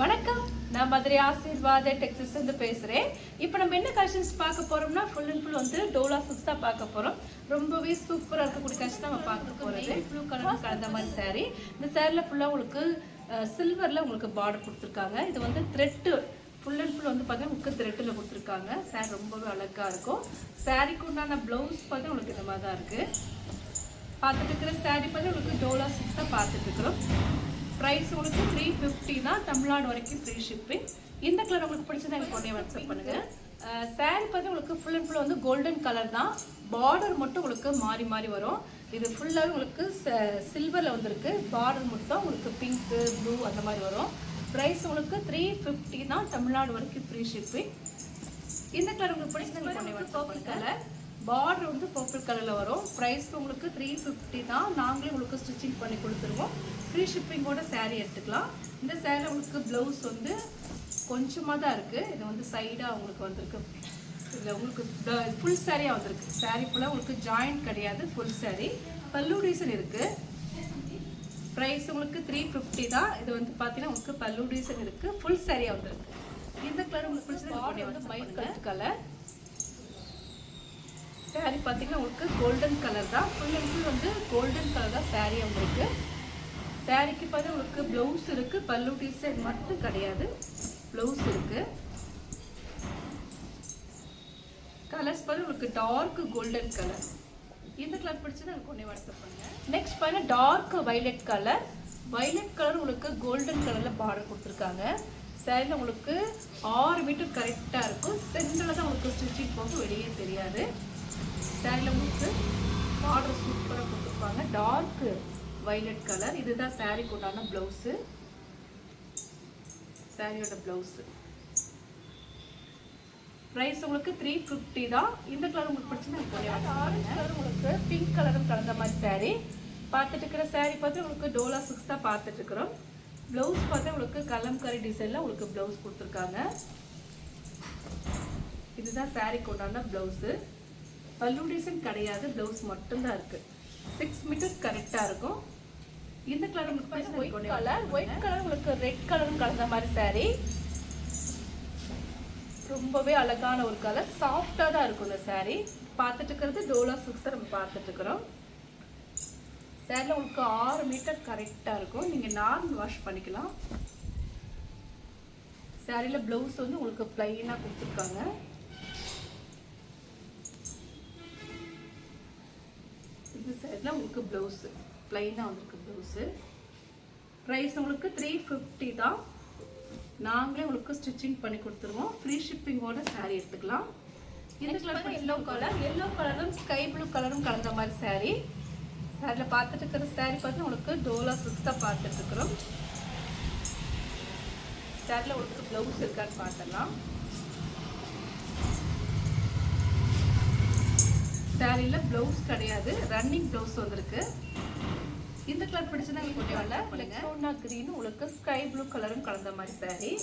வணக்கம். நான் மதுரை ஆசீர்வாத டெக்ஸஸ் இருந்து பேசுகிறேன். இப்போ நம்ம என்ன கலெக்ஷன்ஸ் பார்க்க போகிறோம்னா ஃபுல் அண்ட் ஃபுல் வந்து டோலா சிக்ஸ் தான் பார்க்க போகிறோம் ரொம்பவே சூப்பராக இருக்கக்கூடிய கலெக்ஷன் நம்ம பார்க்க போகிறது ப்ளூ கலர் கலந்த மாதிரி saree. இந்த சேரீல ஃபுல்லாக உங்களுக்கு சில்வரில் உங்களுக்கு பார்டர் கொடுத்துருக்காங்க. இது வந்து த்ரெட்டு ஃபுல் அண்ட் ஃபுல் வந்து பார்த்தீங்கன்னா உங்களுக்கு த்ரெட்டில் கொடுத்துருக்காங்க. சார் ரொம்பவே அழகாக இருக்கும். சாரீக்கு உண்டான ப்ளவுஸ் பார்த்து உங்களுக்கு இந்த மாதிரி தான் இருக்குது பார்த்துட்டு இருக்கிற சாரீ பார்த்து உங்களுக்கு டோலா சிக்ஸ் தான் பார்த்துட்டு இருக்கிறோம். ப்ரைஸ் உங்களுக்கு த்ரீ ஃபிஃப்டி தான் தமிழ்நாடு வரைக்கும் ஃப்ரீ ஷிப்பிங் இந்த கலர் உங்களுக்கு பிடிச்சதா எனக்கு உடனே வாட்ஸ்அப் பண்ணுங்க. சாரீ பார்த்து உங்களுக்கு ஃபுல் அண்ட் ஃபுல் வந்து கோல்டன் கலர் தான். பார்டர் மட்டும் உங்களுக்கு மாறி மாறி வரும். இது ஃபுல்லாகவே உங்களுக்கு சில்வரில் வந்திருக்கு. பார்டர் மட்டும் உங்களுக்கு பிங்க்கு ப்ளூ அந்த மாதிரி வரும். ப்ரைஸ் உங்களுக்கு த்ரீ ஃபிஃப்டி தான் தமிழ்நாடு வரைக்கும் ஃப்ரீ ஷிப்பிங் இந்த கலர் உங்களுக்கு பிடிச்சது கலர் பார்டர் வந்து பர்பிள் கலரில் வரும். ப்ரைஸ் உங்களுக்கு த்ரீ ஃபிஃப்டி தான். நாங்களே உங்களுக்கு ஸ்டிச்சிங் பண்ணி கொடுத்துருவோம். ஃப்ரீ ஷிப்பிங்கோட saree எடுத்துக்கலாம். இந்த சேரீ உங்களுக்கு ப்ளவுஸ் வந்து கொஞ்சமாக தான் இருக்குது இது வந்து சைடாக உங்களுக்கு வந்திருக்கு. இதில் உங்களுக்கு ஃபுல் சாரியாக வந்திருக்கு. Saree ஃபுல்லாக உங்களுக்கு ஜாயிண்ட் கிடையாது. Full saree. பல்லு டீசன் இருக்குது ப்ரைஸ் உங்களுக்கு த்ரீ ஃபிஃப்டி தான். இது வந்து பார்த்தீங்கன்னா உங்களுக்கு பல்லு டீசன் இருக்குது ஃபுல் சாரியாக வந்திருக்கு. இந்த கலர் உங்களுக்கு பிடிச்சது பாடி வந்து ஒயிட் கலர் கலர் சாரி பார்த்தீங்கன்னா உங்களுக்கு கோல்டன் கலர் தான். ஃபுல் அண்ட் ஃபுல் வந்து கோல்டன் கலர் தான் சாரீ உங்களுக்கு. சாரிக்கு பார்த்தா உங்களுக்கு ப்ளவுஸ் இருக்குது பல்லு டிசைன் மட்டும் கிடையாது. ப்ளவுஸ் இருக்குது கலர்ஸ் பார்த்து உங்களுக்கு டார்க் கோல்டன் கலர் இந்த கலர் பிடிச்சது எனக்கு ஒன்றே வாட்ஸ்அப் பண்ணுங்கள் நெக்ஸ்ட் பார்த்தா dark violet colour violet colour உங்களுக்கு கோல்டன் கலரில் பார்டர் கொடுத்துருக்காங்க. சேரீல உங்களுக்கு ஆறு மீட்டர் கரெக்டாக இருக்கும். சென்டரில் தான் உங்களுக்கு ஸ்டிச்சிங் போகும் வெளியே தெரியாது. சேரீல உங்களுக்கு பார்டர் சூப்பராக கொடுத்துருப்பாங்க டார்க்கு வைலட் கலர் இதுதான் சாரீக்கு உண்டான ப்ளவுஸு சாரியோட ப்ளவுஸு ப்ரைஸ் உங்களுக்கு த்ரீ ஃபிஃப்டி தான். இந்த கலர் உங்களுக்கு பிடிச்சிருந்தா ஆரஞ்சு கலர் உங்களுக்கு பிங்க் கலரும் கலந்த மாதிரி saree. பார்த்துட்டு இருக்கிற saree பார்த்து உங்களுக்கு டோலா சிக்ஸ் தான் பார்த்துட்டு இருக்கிறோம். ப்ளவுஸ் பார்த்து உங்களுக்கு கலம்கரி டிசைனில் உங்களுக்கு ப்ளவுஸ் கொடுத்துருக்காங்க. இதுதான் saree கொண்டாந்த ப்ளவுஸு பல்லு டிசைன் கிடையாது ப்ளவுஸ் மட்டும்தான் இருக்குது சிக்ஸ் மீட்டர்ஸ் கரெக்டாக இருக்கும். இந்த கலர் உங்களுக்கு ஒயிட் கலர் ஒயிட் கலர் உங்களுக்கு ரெட் கலரும் கலந்த மாதிரி saree. ரொம்பவே அழகான ஒரு கலர் சாஃப்டாக தான் இருக்கும் இந்த saree. பார்த்துட்டு இருக்கிறது டோலா சிக்ஸ் தான் நம்ம பார்த்துட்டு இருக்கிறோம். சேரில் உங்களுக்கு ஆறு மீட்டர் கரெக்டாக இருக்கும். நீங்கள் நார்மல் வாஷ் பண்ணிக்கலாம். சேரீல ப்ளவுஸ் வந்து உங்களுக்கு ப்ளைனாக கொடுத்துருக்காங்க. இது சைடில் உங்களுக்கு ப்ளவுஸு ப்ளைனாக வந்திருக்கு ப்ளவுஸு ப்ரைஸ் உங்களுக்கு த்ரீ ஃபிஃப்டி தான். நாங்களே உங்களுக்கு ஸ்டிச்சிங் பண்ணி கொடுத்துருவோம். ஃப்ரீ ஷிப்பிங்கோட saree எடுத்துக்கலாம். இந்த கலர் எல்லோ கலர் எல்லோ கலரும் ஸ்கை ப்ளூ கலரும் கலந்த மாதிரி saree. சாரியில் பார்த்துட்டு இருக்கிற saree பார்த்து உங்களுக்கு டோலா சிக்ஸ் தான் பார்த்துட்டு இருக்கிறோம். சாரியில் உங்களுக்கு ப்ளவுஸ் இருக்கான்னு பார்த்துடலாம். சாரியில் ப்ளவுஸ் கிடையாது. ரன்னிங் ப்ளவுஸ் வந்திருக்கு. இந்த கலர் பிடிச்சதா கொஞ்சம் வரல லெக்ஸோனா க்ரீன் உங்களுக்கு ஸ்கை ப்ளூ கலரும் கலந்த மாதிரி saree.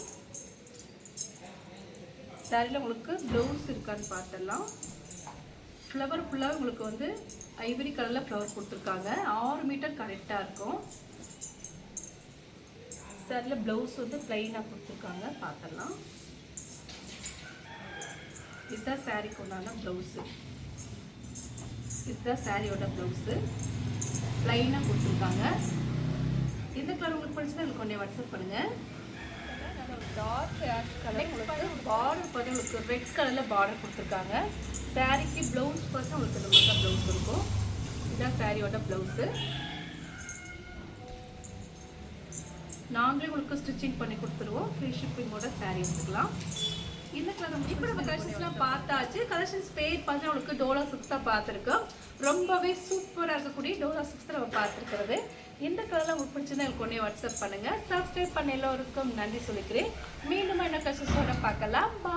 சாரியில் உங்களுக்கு ப்ளவுஸ் இருக்கான்னு பார்த்துடலாம். ஃப்ளவர் ஃபுல்லாக உங்களுக்கு வந்து ஐவரி கலரில் ஃப்ளவர் கொடுத்துருக்காங்க. ஆறு மீட்டர் கரெக்டாக இருக்கும். சாரியில் ப்ளவுஸ் வந்து ப்ளைனாக கொடுத்துருக்காங்க. பார்த்துடலாம். இதுதான் சாரீக்கு உண்டான ப்ளவுஸு இதுதான் சாரியோட ப்ளவுஸு ப்ளைனாக கொடுத்துருக்காங்க. இந்த கலர் உங்களுக்கு பிடிச்சதா எனக்கு கொஞ்சம் வாட்ஸ்அப் பண்ணுங்கள் டார்க் ஆஷ் கலர் உங்களுக்கு பார்டர் பார்த்து உங்களுக்கு ரெட் கலரில் பார்டர் கொடுத்துருக்காங்க. சாரீக்கு ப்ளவுஸ் பார்த்து உங்களுக்கு இந்த மாதிரி ப்ளவுஸ் இருக்கும் இதுதான் சாரியோட ப்ளவுஸு நாங்களே உங்களுக்கு ஸ்டிச்சிங் பண்ணி கொடுத்துருவோம். ஃப்ரீ ஷிப்பிங்கோட சாரீ எடுத்துக்கலாம். இப்போ நம்ம கலெக்ஷன்ஸ்லாம் பார்த்தாச்சு. கலெக்ஷன்ஸ் பேர் பார்த்து உங்களுக்கு டோலா சிக்ஸ் தான் பார்த்துருக்கோம். ரொம்பவே சூப்பராக இருக்கக்கூடிய டோலா சிக்ஸ் நம்ம பார்த்துருக்கிறது. எந்த கலரில் உங்களுக்கு பிடிச்சிருந்தா எனக்கு ஒன்றே வாட்ஸ்அப் பண்ணுங்கள் சப்ஸ்கிரைப் பண்ண எல்லோருக்கும் நன்றி சொல்லிக்கிறேன். மீண்டும் என்ன கலெக்ஷன்ஸோட பார்க்கலாம். பா